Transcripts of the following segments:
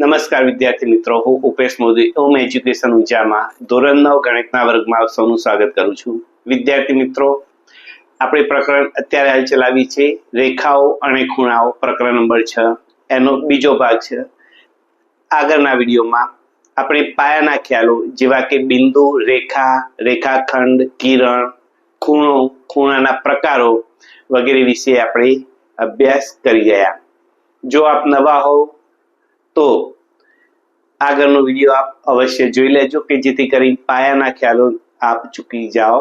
નમસ્કાર વિદ્યાર્થી મિત્રો, હું ઉપેશ મોદી ઓમ એજ્યુકેશન ઊંઝામાં ધોરણ નવ ગણિતના વર્ગમાં આપ સૌનું સ્વાગત કરું છું. વિદ્યાર્થી મિત્રો, આપણે પ્રકરણ અત્યારે હાલ ચલાવી છે, રેખાઓ અને ખૂણાઓ, પ્રકરણ નંબર છ. એનો બીજો ભાગ છે. આગળના વિડીયોમાં આપણે પાયાના ખ્યાલો, જેવા કે બિંદુ, રેખા, રેખાખંડ, કિરણ, ખૂણો, ખૂણાના પ્રકારો વગેરે વિશે આપણે અભ્યાસ કરી ગયા જો આપ નવા હો તો આગળનો વીડિયો આપ અવશ્ય જોઈ લેજો કે જેથી કરી પાયાના ખ્યાલો આપ ચૂકી જાઓ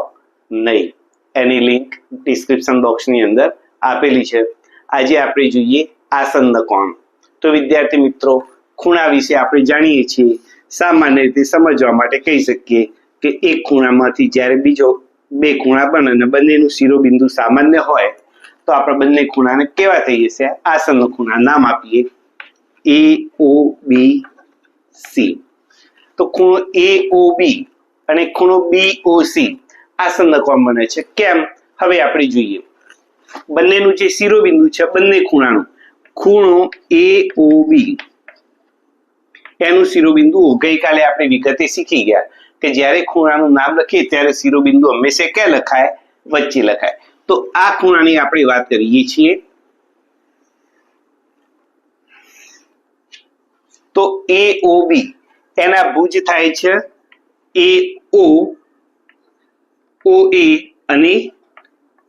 નહીં. એની લિંક ડિસ્ક્રિપ્શન બોક્સની અંદર આપેલી છે. આજે આપણે જોઈએ આસન કોણ તો વિદ્યાર્થી મિત્રો, ખૂણા વિશે આપણે જાણીએ છીએ. સામાન્ય રીતે સમજવા માટે કહી શકીએ કે એક ખૂણામાંથી જ્યારે બીજો બે ખૂણા બને અને બંનેનું શિરોબિંદુ સામાન્ય હોય, તો આપણે બંને ખૂણાને કેવા થઈ જશે. આસન્ન ખૂણા નામ આપીએ. એ ઓ બી સી તો ખૂણો એ ઓ બી અને ખૂણો બી ઓ સી આ કોણ બને છે. કેમ? હવે આપણે જોઈએ. બંનેનું જે શિરોબિંદુ છે, બંને ખૂણાનું. ખૂણો એ ઓ બી એનું શિરોબિંદુ ગઈકાલે આપણે વિગતે શીખી ગયા કે જ્યારે ખૂણાનું નામ લખીએ ત્યારે શિરોબિંદુ હંમેશા ક્યાં લખાય? વચ્ચે લખાય. તો આ ખૂણાની આપણે વાત કરીએ છીએ તો એ ઓ બી એના ભુજ થાય છે એ ઓ ઓ એ અને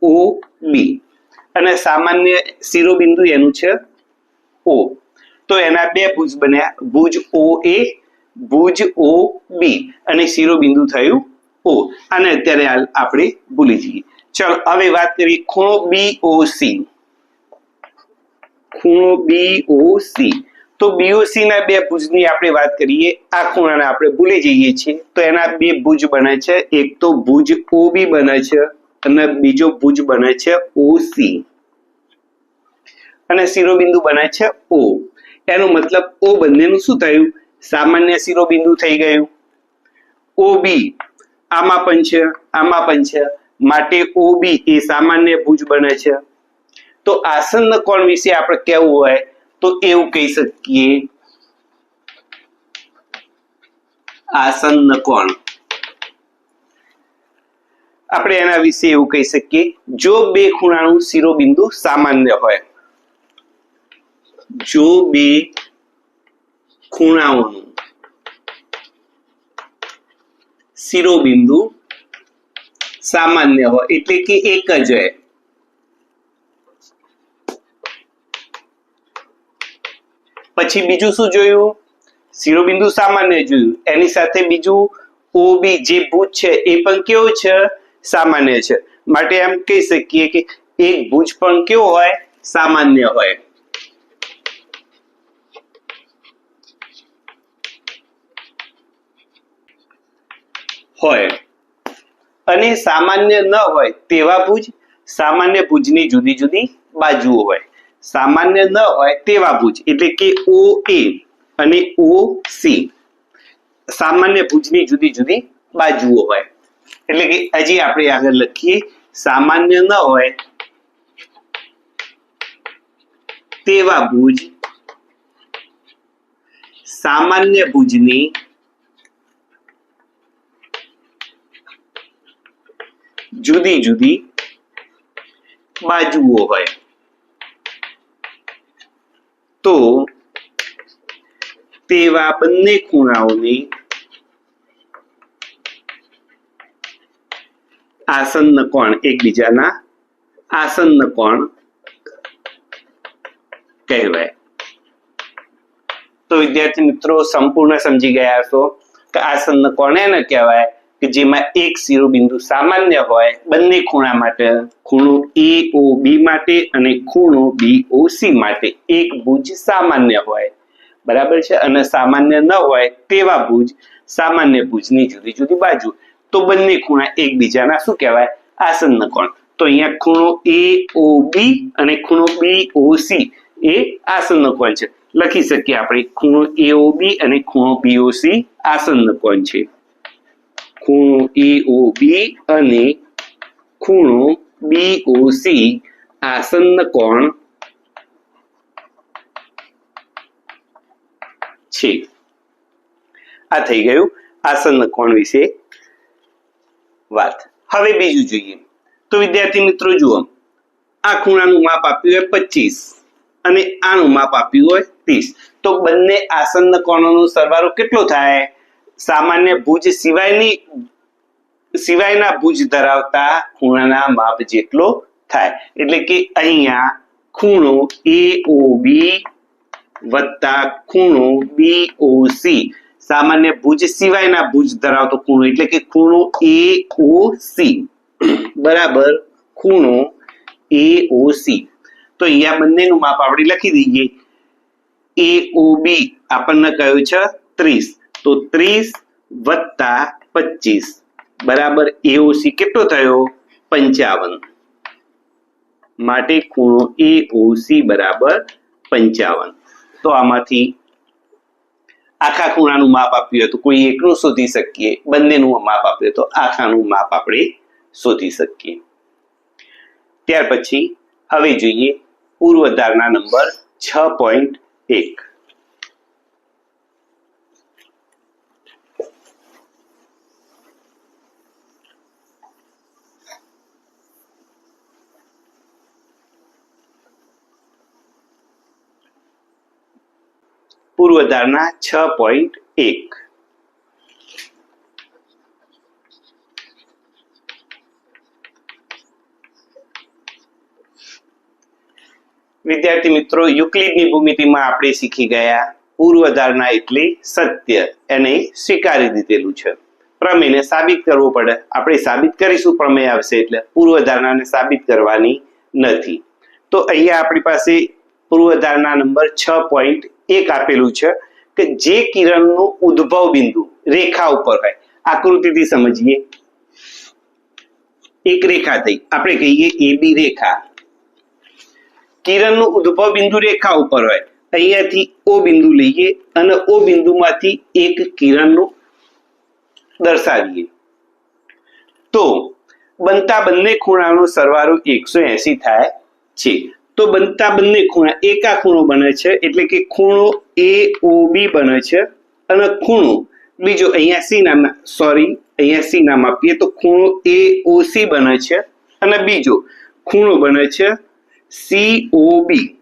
ઓ બી અને સામાન્ય શિરોબિંદુ એનું છે ઓ તો એના બે ભુજ બન્યા. ભુજ ઓ એ ભુજ ઓ બી અને શિરોબિંદુ થયું ઓ અને અત્યારે આપણે ભૂલી જઈએ. ચલો, હવે વાત કરીએ ખૂણો બી ઓ સી ખૂણો બી ઓ સી તો બીઓસી ના બે ભુજની આપણે વાત કરીએ, આ ખૂણાને આપણે ભૂલી જઈએ છીએ. તો એના બે ભુજ બને છે. એક તો ભુજ ઓબી બને છે અને બીજો ભુજ બને છે ઓસી અને શિરોબિંદુ બને છે ઓ એનો મતલબ ઓ બંનેનું શું થયું? સામાન્ય શિરોબિંદુ થઈ ગયું. ઓ બી આમાં પણ છે, આમાં પણ છે. માટે ઓબી એ સામાન્ય ભુજ બને છે. તો આસન્ન કોણ વિશે આપણે કેવું હોય તો એવું કહી શકીએ, આસન્ન કોણ? આપણે એના વિશે એવું કહી શકીએ, જો બે ખૂણાનું શિરોબિંદુ સામાન્ય હોય, જો બે ખૂણાઓનું શિરોબિંદુ સામાન્ય હોય, એટલે કે એક જ હોય પછી બીજું શું જોયું? શિરોબિંદુ સામાન્ય જોયું. એની સાથે બીજું ઓબી જે ભુજ છે એ પણ કેવો છે? સામાન્ય છે. માટે એમ કહી શકીએ કે એક ભુજ પણ કેવો હોય? સામાન્ય હોય. હોય. અને સામાન્ય ન હોય તેવા ભુજ સામાન્ય ભુજની જુદી જુદી બાજુઓ હોય. સામાન્ય ન હોય તેવા ભુજ, એટલે કે ઓ એ અને ઓ સી. સામાન્ય ભુજની જુદી જુદી બાજુઓ હોય. એટલે કે હજી આપણે આગળ લખીએ, સામાન્ય ન હોય તેવા ભુજ, સામાન્ય ભુજની જુદી જુદી બાજુઓ હોય. તો તેવા બંને ખૂણાઓની આસન્ન કોણ એકબીજાના આસન્ન કોણ કહેવાય. તો વિદ્યાર્થી મિત્રો સંપૂર્ણ સમજી ગયા છો કે આસન્ન કોણ એને કહેવાય? કે જેમાં એક શિરોબિંદુ સામાન્ય હોય, બંને ખૂણા માટે, ખૂણો એ ઓ બી માટે અને ખૂણો બી ઓ સી માટે. એક ભુજ સામાન્ય હોય, બરાબર છે? અને સામાન્ય ન હોય તેવા ભુજ સામાન્ય ભુજની જુદી જુદી બાજુ. તો બંને ખૂણા એકબીજાના શું કહેવાય? આસન્ન કોણ? તો અહીંયા ખૂણો એ ઓ બી અને ખૂણો બી ઓ સી એ આસન્ન કોણ છે? લખી શકીએ આપણે. ખૂણો એ ઓ બી અને ખૂણો બી ઓ સી આસન્ન કોણ છે? ખૂણો એ બી અને ખૂણો બી સી આસન્ન કોણ છે? આ થઈ ગયું આસન્ન કોણ વિશે વાત. હવે બીજું જોઈએ. તો વિદ્યાર્થી મિત્રો જુઓ. આ ખૂણાનું માપ આપ્યું હોય પચીસ અને આનું માપ આપ્યું હોય ત્રીસ. તો બંને આસન કોણોનો સરવાળો કેટલો થાય? સામાન્ય ભુજ સિવાયની, સિવાયના ભુજ ધરાવતા ખૂણાના માપ જેટલો થાય. એટલે કે અહીંયા ખૂણો એ ઓ બી વત્તા ખૂણો બી ઓ સી સામાન્ય ભુજ સિવાયના ભુજ ધરાવતો ખૂણો એટલે કે ખૂણો એ ઓ સી બરાબર, ખૂણો એ ઓ સી તો અહીંયા બંનેનું માપ આપણે લખી દઈએ. એ ઓ બી આપણને કહ્યું છે ત્રીસ. તો ત્રીસ વત્તા પચીસ. બરાબર એઓસી કેટલો થયો? પંચાવન. માટે ખૂણો એઓસી બરાબર પંચાવન. તો આમાંથી આખા ખૂણાનું માપ આપ્યું હતું. કોઈ એકનું શોધી શકીએ, બંનેનું માપ આપ્યું તો આખાનું માપ આપણે શોધી શકીએ. ત્યાર પછી હવે જોઈએ પૂર્વધારણા નંબર છ પોઈન્ટ એક. પૂર્વધારણા છ પોઈન્ટ એક. વિદ્યાર્થી મિત્રો, યુક્લિડની ભૂમિતિમાં આપણે શીખી ગયા પૂર્વધારણા એટલે સત્ય. એને સ્વીકારી દીધેલું છે. પ્રમેયને સાબિત કરવું પડે. આપણે સાબિત કરીશું, પ્રમેય આવશે એટલે પૂર્વધારણાને સાબિત કરવાની નથી. તો અહીંયા આપણી પાસે પૂર્વધારણા નંબર છ પોઈન્ટ એક આપેલું છે કે જે કિરણનું ઉદ્ભવ બિંદુ રેખા ઉપર હોય. આકૃતિથી સમજીએ. એક રેખા થઈ. આપણે કહીએ એ બી રેખા. કિરણનું ઉદ્ભવ બિંદુ રેખા ઉપર હોય. અહીંયાથી ઓ બિંદુ લઈએ અને ઓ બિંદુમાંથી એક કિરણનું દર્શાવીએ. તો બનતા બંને ખૂણાનો સરવાળો એકસો એસી થાય છે. તો બનતા બંને ખૂણા એકા ખૂણો બને છે, એટલે કે ખૂણો એ, ઓ, બી બને છે અને ખૂણો બીજો અહીંયા સી નામ સોરી અહીંયા સી નામ આપીએ તો ખૂણો એ, ઓ, સી બને છે અને બીજો ખૂણો બને છે સી, ઓ, બી.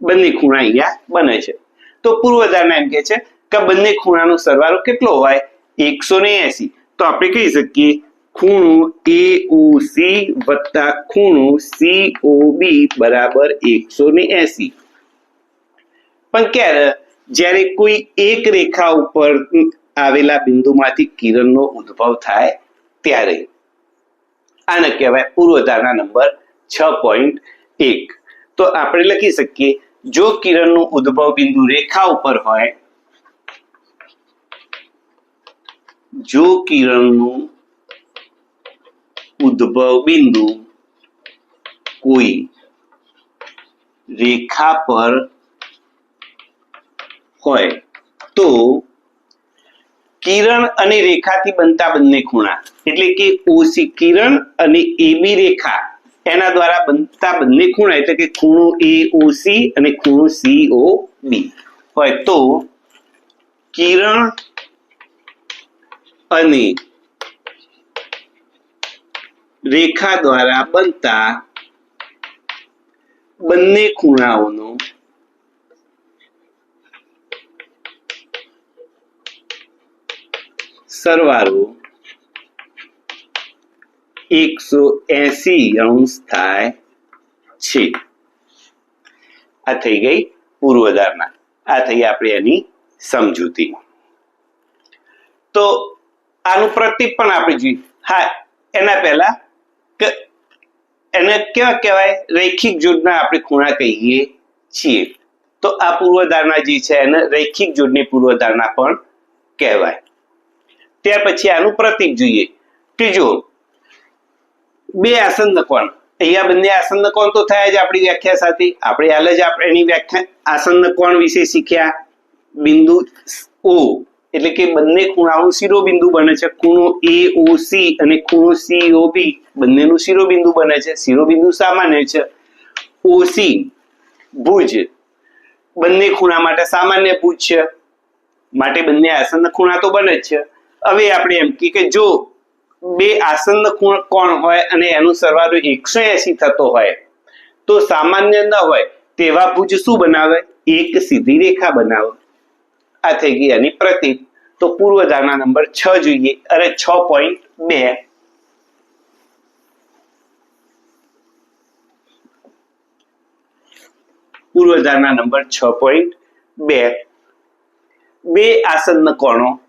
બંને ખૂણા અહીંયા બને છે. તો પૂર્વધારણા એમ કે છે કે બંને ખૂણાનો સરવાળો કેટલો હોય? એકસો ને એસી. તો આપણે કહી શકીએ ખૂણો એ ઓ સી વત્તા ખૂણો સી ઓ બી બરાબર એકસો ને એસી. પણ ક્યારે જ્યારે કોઈ એક રેખા ઉપર આવેલા બિંદુમાંથી કિરણનો ઉદ્ભવ થાય ત્યારે? આને કહેવાય પૂર્વધારણા નંબર છ પોઈન્ટ એક. તો આપણે લખી શકીએ, જો કિરણનું ઉદ્ભવ બિંદુ રેખા ઉપર હોય, જો કિરણનું ઉદ્ભવ બિંદુ કોઈ. રેખા પર હોય તો કિરણ અને રેખાથી બનતા બંને ખૂણા. એટલે કે ઓસી કિરણ અને એબી રેખા એના દ્વારા બનતા બંને ખૂણા. એટલે કે ખૂણો એ ઓસી અને ખૂણો સી ઓ બી. હોય તો કિરણ અને રેખા દ્વારા બનતા બંને ખૂણાઓનો સરવાળો એકસો એસી અંશ થાય છે. આ થઈ ગઈ પૂર્વધારણા. આ થઈ આપણે એની સમજૂતી. તો આનું પ્રતિક પણ આપણે જોઈએ હા, એના પહેલા એને કેવા કહેવાય? રૈખિક જૂથના આપણે ખૂણા કહીએ છીએ. તો આ પૂર્વધારણા જે છે એને રૈખિક જૂથની પૂર્વધારણા પણ કહેવાય. ત્યાર પછી આનું પ્રતીક જોઈએ. ત્રીજો બે આસન કોણ અહીંયા બંને આસન કોણ તો થયા જ આપણી વ્યાખ્યા સાથે. આપણે હાલ જ આપણે એની વ્યાખ્યા આસન કોણ વિશે શીખ્યા. બિંદુ ઓ. એટલે કે બંને ખૂણાઓનું શિરોબિંદુ બને છે. ખૂણો સી અને ખૂણો સી ઓ બી બંનેનું શિરોબિંદુ બને છે. શિરોબિંદુ સામાન્ય છે. સી ભુજ. બંને ખૂણા માટે સામાન્ય ભુજ છે. માટે બંને આસન ખૂણા તો બને જ છે. હવે આપણે એમ કહીએ કે જો બે આસન કોણ હોય અને એનો સરવાળો એકસો એસી થતો હોય, તો સામાન્ય ન હોય, તેવા ભુજ શું બનાવે? એક સીધી રેખા બનાવે. આ થઈ ગઈ એની પ્રતીક તો પૂર્વધારણા નંબર છ જોઈએ. અરે, છ પોઈન્ટ બે. પૂર્વધારણા નંબર છ પોઈન્ટ બે. બે આસન કોણો.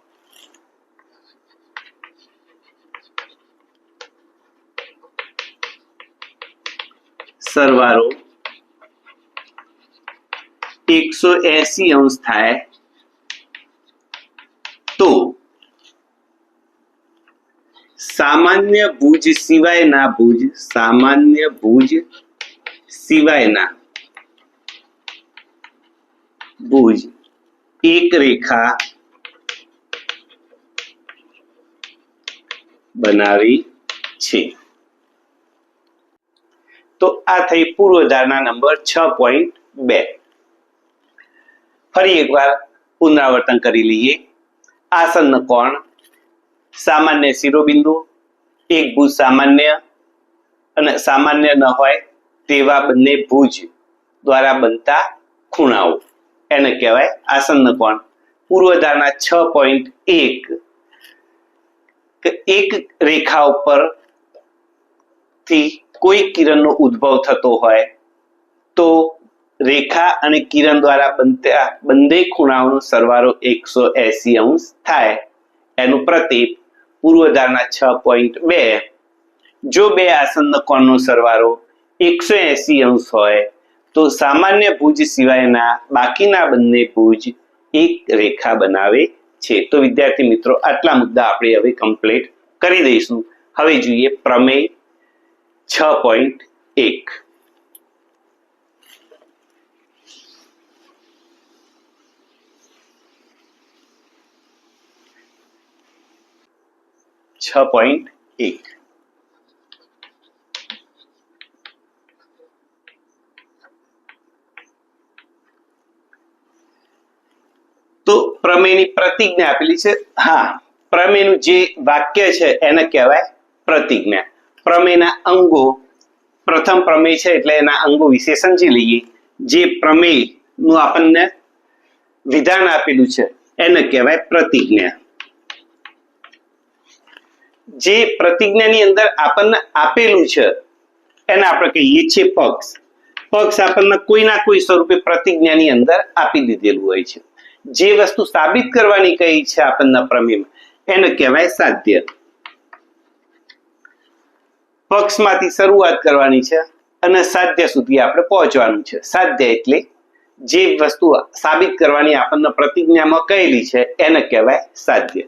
સરવાળો એકસો એસી અંશ થાય. તો સામાન્ય ભુજ સિવાયના ભુજ સામાન્ય ભુજ સિવાયના ભુજ એક રેખા બનાવી છે તો આ થઈ પૂર્વધારણા નંબર છ પોઈન્ટ બે. ફરી એકવાર પુનરાવર્તન કરી લઈએ. આસન કોણ? સામાન્ય શિરોબિંદુ, એક ભુજ સામાન્ય અને સામાન્ય ન હોય તેવા બંને ભુજ દ્વારા બનતા ખૂણાઓ. એને કહેવાય આસન કોણ? પૂર્વધારણા છ પોઈન્ટ એક. એક રેખા ઉપરથી કોઈ કિરણનો ઉદ્ભવ થતો હોય તો રેખા અને કિરણ દ્વારા બનતા બંને ખૂણાઓનો સરવાળો એકસો એસી અંશ થાય. એનું પ્રતીક પૂર્વધારણા છ પોઈન્ટ બે. જો બે આસન કોણનો સરવાળો એકસો એસી અંશ હોય, તો સામાન્ય ભુજ સિવાયના બાકીના બંને ભુજ એક રેખા બનાવે છે. તો વિદ્યાર્થી મિત્રો, આટલા મુદ્દા આપણે હવે કમ્પ્લીટ કરી દઈશું. હવે જોઈએ પ્રમેય છ પોઈન્ટ એક. છ પોઈન્ટ એક. તો પ્રમેયની પ્રતિજ્ઞા આપેલી છે. હા, પ્રમેયનું જે વાક્ય છે એને કહેવાય પ્રતિજ્ઞા. પ્રમેયના અંગો, પ્રથમ પ્રમેય છે એટલે એના અંગો વિશે સમજી લઈએ. જે પ્રમેયનું આપણને વિધાન આપેલું છે, એને કહેવાય પ્રતિજ્ઞા. જે પ્રતિજ્ઞાની અંદર આપણને આપેલું છે, એને આપણે કહીએ છીએ પક્ષ. પક્ષ આપણને કોઈના કોઈ સ્વરૂપે પ્રતિજ્ઞાની અંદર આપી દીધેલું હોય છે. જે વસ્તુ સાબિત કરવાની કહી છે આપણને પ્રમેયમાં એને કહેવાય સાધ્ય. પક્ષમાંથી શરૂઆત કરવાની છે અને સાધ્ય સુધી આપણે પહોંચવાનું છે. સાધ્ય એટલે જે વસ્તુ સાબિત કરવાની આપણને પ્રતિજ્ઞામાં કહેલી છે, એને કહેવાય સાધ્ય.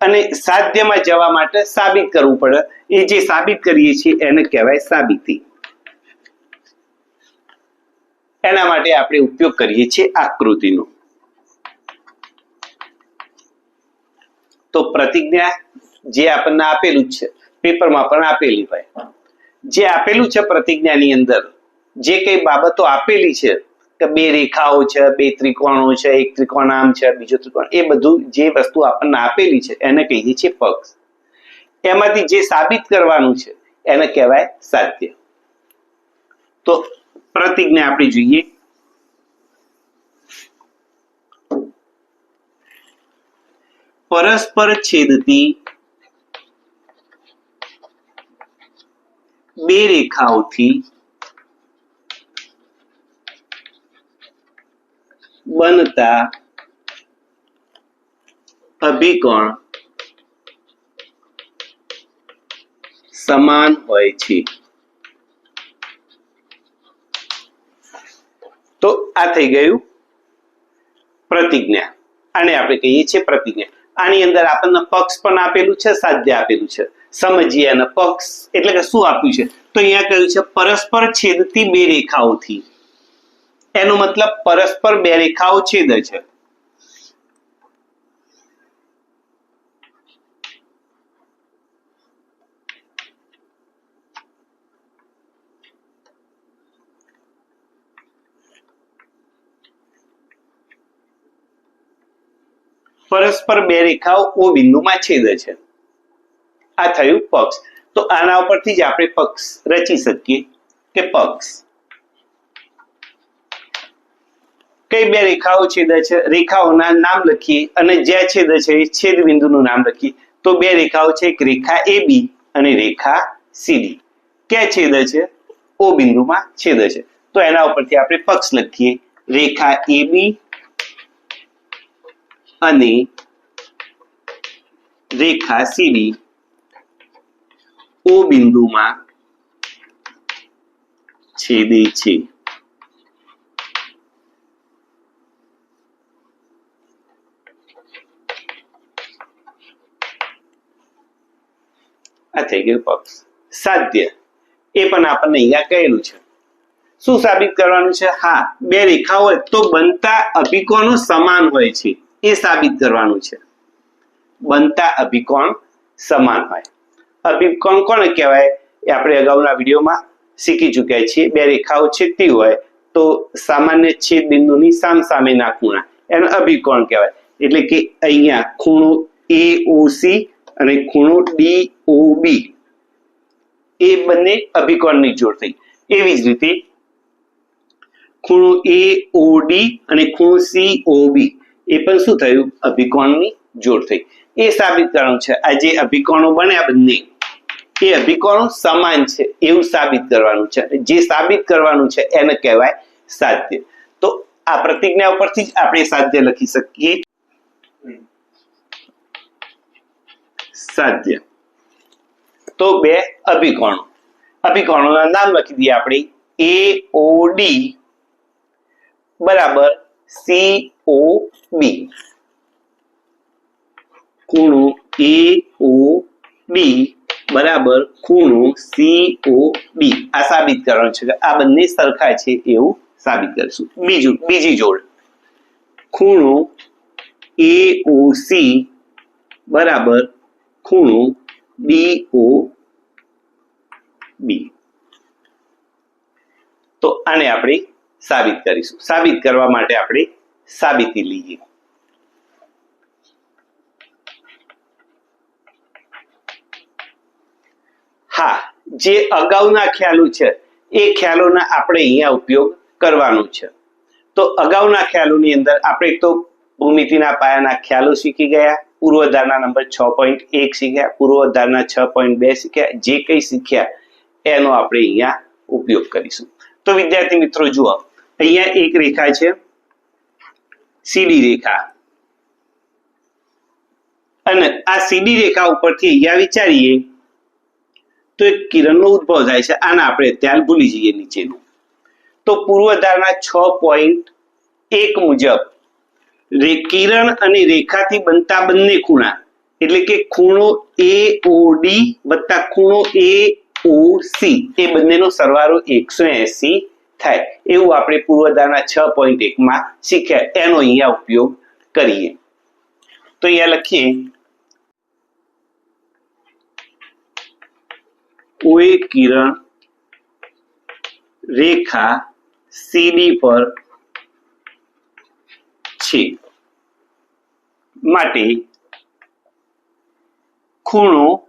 અને સાધ્યમાં જવા માટે સાબિત કરવું પડે. એ જે સાબિત કરીએ છીએ એને કહેવાય સાબિતી. એના માટે આપણે ઉપયોગ કરીએ છીએ આકૃતિનો. તો પ્રતિજ્ઞા જે આપણને આપેલું છે, પેપરમાં પણ આપેલી હોય. જે આપેલું છે પ્રતિજ્ઞાની અંદર, જે કઈ બાબતો આપેલી છે કે બે રેખાઓ છે, બે ત્રિકોણો છે, એક ત્રિકોણ આમ છે, બીજો ત્રિકોણ, એ બધું જે વસ્તુ આપણને આપેલી છે, એને કહીએ છીએ પક્ષ. એમાંથી જે સાબિત કરવાનું છે, એને કહેવાય સાધ્ય. તો પ્રતિજ્ઞા આપણે જોઈએ. પરસ્પર છેદતી બે રેખાઓથી બનતા અભિકોણ સમાન હોય છે. તો આ થઈ ગયું પ્રતિજ્ઞા. આને આપણે કહીએ છીએ પ્રતિજ્ઞા. આની અંદર આપણને પક્ષ પણ આપેલું છે, સાધ્ય આપેલું છે. સમજીએ અને પક્ષ એટલે કે શું આપ્યું છે? તો અહીંયા કહ્યું છે, પરસ્પર છેદતી બે રેખાઓથી. એનો મતલબ પરસ્પર બે રેખાઓ છેદે છે. પરસ્પર બે રેખાઓ ઓ બિંદુમાં છેદે છે. આ થયું પક્ષ. તો આના ઉપરથી જ આપણે પક્ષ રચી શકીએ કે પક્ષ. કઈ બે રેખાઓ છેદે છે? રેખાઓના નામ લખીએ અને જે છેદે છે એ છેદ બિંદુનું નામ લખીએ. તો બે રેખાઓ છે, એક રેખા એ બી અને રેખા સીડી ક્યાં છેદે છે? ઓ બિંદુમાં છેદે છે. તો એના ઉપરથી આપણે પક્ષ લખીએ. રેખા એ બી અને રેખા સીડી ઓ બિંદુમાં છેદે છે. આ થઈ ગયું પક્ષ સાધ્ય. એ પણ આપણને અહીંયા કહેલું છે. શું સાબિત કરવાનું છે? હા, બે રેખા હોય તો બનતા અભિકોણો સમાન હોય છે. એ સાબિત કરવાનું છે. બનતા અભિકોણ સમાન હોય. અભિકોણ કોને કહેવાય? એ આપણે અગાઉના વિડીયોમાં શીખી ચૂક્યા છીએ. બે રેખાઓ છેદતી હોય તો સામાન્ય છેદ બિંદુની સામ સામેના ખૂણા એનો અભિકોણ કહેવાય. એટલે કે અહીંયા ખૂણો એ સી અને ખૂણો ડી ઓ બી એ બંને અભિકોણની જોડ થઈ. એવી જ રીતે ખૂણો એ ઓ ડી અને ખૂણો સી ઓ બી એ પણ શું થયું? અભિકોણની જોડ થઈ. એ સાબિત કરવાનું છે. આ જે અભિકોણો બન્યા બંને, એ અભિકોણો સમાન છે એવું સાબિત કરવાનું છે. જે સાબિત કરવાનું છે એને કહેવાય સાધ્ય. તો આ પ્રતિજ્ઞા ઉપરથી જ આપણે સાધ્ય લખી શકીએ. સાધ્ય. તો બે અભિકોણો અભિકોણોના નામ લખી દઈએ આપણે. એ ઓ ડી બરાબર સી ઓ બી ખૂણો એ ઓ બી બરાબર ખૂણો સી ઓ બી આ સાબિત કરવાનું છે. કે આ બંને સરખા છે એવું સાબિત કરીશું. બીજું, બીજી જોડ. ખૂણો એ ઓ સી બરાબર ખૂણો ડી ઓ બી તો આને આપણે સાબિત કરીશું. સાબિત કરવા માટે આપણે સાબિતી લઈએ. હા, જે અગાઉના ખ્યાલો છે, એ ખ્યાલોના આપણે અહીંયા ઉપયોગ કરવાનો છે. તો અગાઉના ખ્યાલોની અંદર આપણે તો ભૂમિતિના પાયાના ખ્યાલો શીખી ગયા. પૂર્વધારના નંબર છ પોઈન્ટ એક શીખ્યા પૂર્વધારણા છ પોઈન્ટ બે શીખ્યા, જે કંઈ શીખ્યા એનો આપણે અહીંયા ઉપયોગ કરીશું. તો વિદ્યાર્થી મિત્રો જુઓ, અહીંયા એક રેખા છે, સીડી રેખા. અને આ સીડી રેખા ઉપરથી અહીંયા વિચારીએ તો એક કિરણનો ઉદ્ભવ થાય છે, આને આપણે અત્યારે ભૂલી જઈએ નીચેનું. તો પૂર્વધારના છ પોઈન્ટ એક મુજબ કિરણ અને રેખાથી બનતા બંને ખૂણા. એટલે કે ખૂણો એ, ઓ, ડી વત્તા ખૂણો એ, ઓ, સી. એ બંનેનો સરવાળો એકસો એસી થાય. એવું આપણે પૂર્વધારના છ પોઈન્ટ એકમાં શીખ્યા. એનો અહીંયા ઉપયોગ કરીએ. તો અહીંયા લખીએ. ઓએ કિરણ રેખા સીડી પર છે. માટે ખૂણો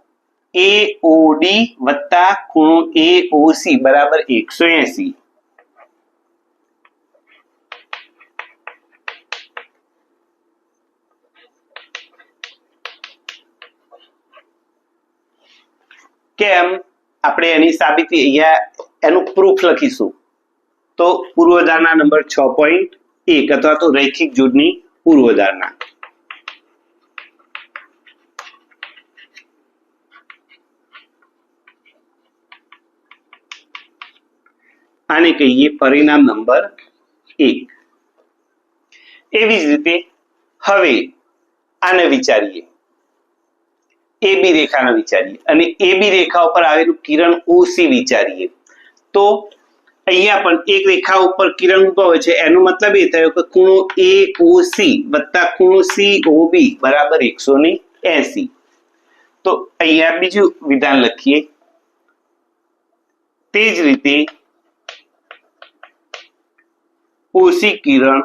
એ ડી વત્તા ખૂણો એ સી બરાબર એકસો એસી. કેમ? આપણે એની સાબિતી અહીંયા એનું પ્રૂફ લખીશું. તો પૂર્વધારણા નંબર છ પોઈન્ટ એક અથવા તો રૈખિક જૂથની પૂર્વધારણા. આને કહીએ પરિણામ નંબર એક. એવી જ રીતે હવે આને વિચારીએ. એ બી રેખાને વિચારીએ અને એ બી રેખા ઉપર આવેલું કિરણ ઓસી વિચારીએ. તો અહીંયા પણ એક રેખા ઉપર કિરણ ઉદ્ભવે છે, એનો મતલબ એ થયો કે ખૂણો એ ઓ સી વત્તા ખૂણો સી ઓ બી બરાબર એકસો ને એસી. તો અહીંયા બીજું વિધાન લખીએ. તે જ રીતે ઓસી કિરણ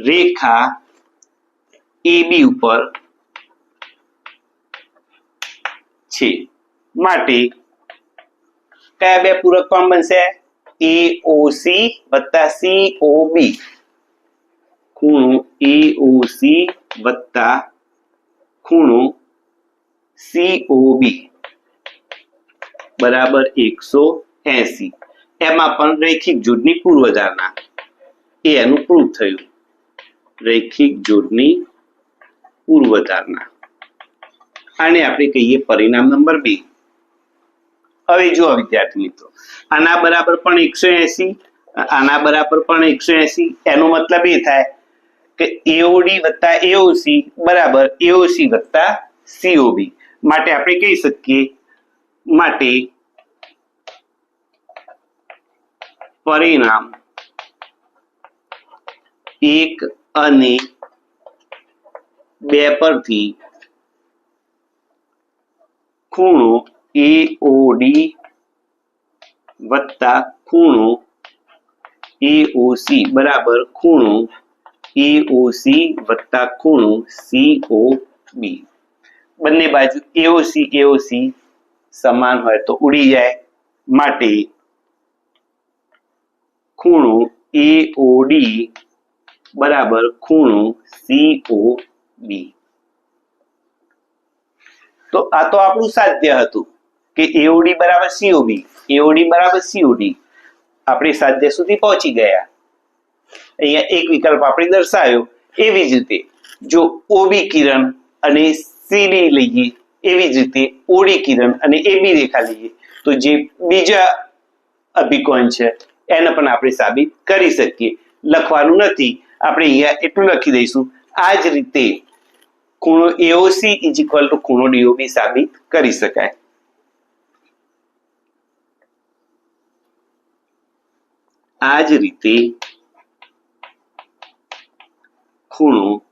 રેખા એબી ઉપર છે માટે કયા બે પૂરક કોણ બનશે એઓસી વત્તા સીઓબી ખૂણો એઓસી વત્તા ખૂણો સીઓબી બરાબર એકસો એસી એમાં પણ રૈખિક જોડની પૂર્વધારણા એ એનું પ્રૂફ થયું. રૈખિક જોડની પૂર્વધારણા. આને આપણે કહીએ પરિણામ નંબર બે. હવે જુઓ વિદ્યાર્થી મિત્રો, આના બરાબર પણ એકસો એસી, આના બરાબર પણ એકસો એસી. એનો મતલબ એ થાય કે એઓડી વત્તા એઓસી બરાબર એઓસી વત્તા સીઓબી માટે આપણે કહી શકીએ માટે પરિણામ. એક અને બે પરથી ખૂણો એઓડી વત્તા ખૂણો એઓસી બરાબર ખૂણો એઓસી વત્તા ખૂણો સીઓબી બંને બાજુ એઓસી એઓસી સમાન હોય તો ઉડી જાય. માટે ખૂણો એઓડી બરાબર ખૂણો સીઓબી તો આ તો આપણું સાધ્ય હતું કે એઓડી બરાબર સીઓબી એઓડી બરાબર સીઓડી આપણે સાધ્ય સુધી પહોંચી ગયા. અહીંયા એક વિકલ્પ આપણે દર્શાવ્યો. એવી જ રીતે જો ઓબી કિરણ અને સીડી લઈએ, એવી જ રીતે ઓડી કિરણ અને એબી રેખા લઈએ, તો જે બીજા અભિકોણ છે એને પણ આપણે સાબિત કરી શકીએ. લખવાનું નથી. આપણે અહીંયા એટલું લખી દઈશું. આ જ રીતે ખૂણો એઓસી ઇઝ ઇક્વલ ટુ ખૂણો ડીઓબી સાબિત કરી શકાય. આ જ રીતે ખૂણો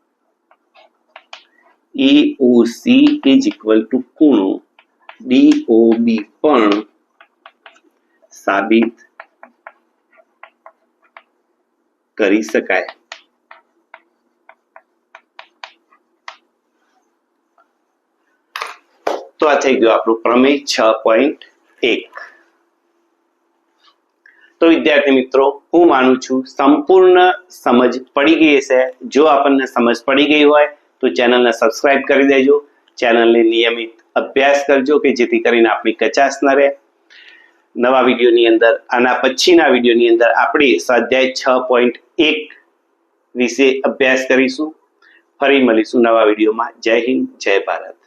એઓસી ઇઝ ઇક્વલ ટુ ખૂણો ડીઓબી પણ સાબિત કરી શકાય. તો આ થઈ ગયું આપણું પ્રમેય છ પોઈન્ટ એક. તો વિદ્યાર્થી મિત્રો, હું માનું છું સંપૂર્ણ સમજ પડી ગઈ હશે. જો આપણને સમજ પડી ગઈ હોય, તો ચેનલને સબસ્ક્રાઇબ કરી દેજો. ચેનલને નિયમિત અભ્યાસ કરજો કે જેથી કરીને આપણી કચાશ ન રહે. નવા વિડીયોની અંદર આના પછીના વિડીયોની અંદર આપણે સ્વાધ્યાય છ પોઈન્ટ એક વિશે અભ્યાસ કરીશું. ફરી મળીશું નવા વિડીયોમાં. જય હિન્દ, જય ભારત.